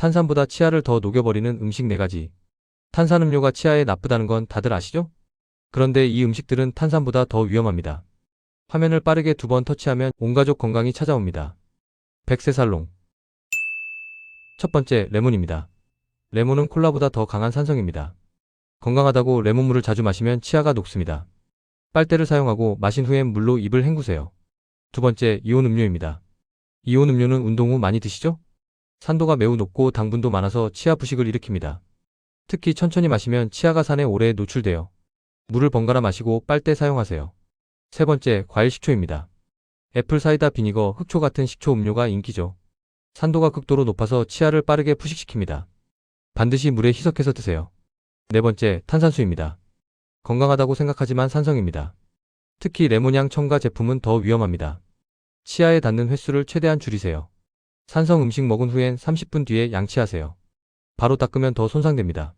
탄산보다 치아를 더 녹여버리는 음식 4가지. 탄산음료가 치아에 나쁘다는 건 다들 아시죠? 그런데 이 음식들은 탄산보다 더 위험합니다. 화면을 빠르게 두 번 터치하면 온 가족 건강이 찾아옵니다. 백세살롱. 첫 번째, 레몬입니다. 레몬은 콜라보다 더 강한 산성입니다. 건강하다고 레몬물을 자주 마시면 치아가 녹습니다. 빨대를 사용하고 마신 후엔 물로 입을 헹구세요. 두 번째, 이온 음료입니다. 이온 음료는 운동 후 많이 드시죠? 산도가 매우 높고 당분도 많아서 치아 부식을 일으킵니다. 특히 천천히 마시면 치아가 산에 오래 노출돼요. 물을 번갈아 마시고 빨대 사용하세요. 세 번째, 과일 식초입니다. 애플 사이다 비니거, 흑초 같은 식초 음료가 인기죠. 산도가 극도로 높아서 치아를 빠르게 푸식시킵니다. 반드시 물에 희석해서 드세요. 네 번째, 탄산수입니다. 건강하다고 생각하지만 산성입니다. 특히 레몬향 첨가 제품은 더 위험합니다. 치아에 닿는 횟수를 최대한 줄이세요. 산성 음식 먹은 후엔 30분 뒤에 양치하세요. 바로 닦으면 더 손상됩니다.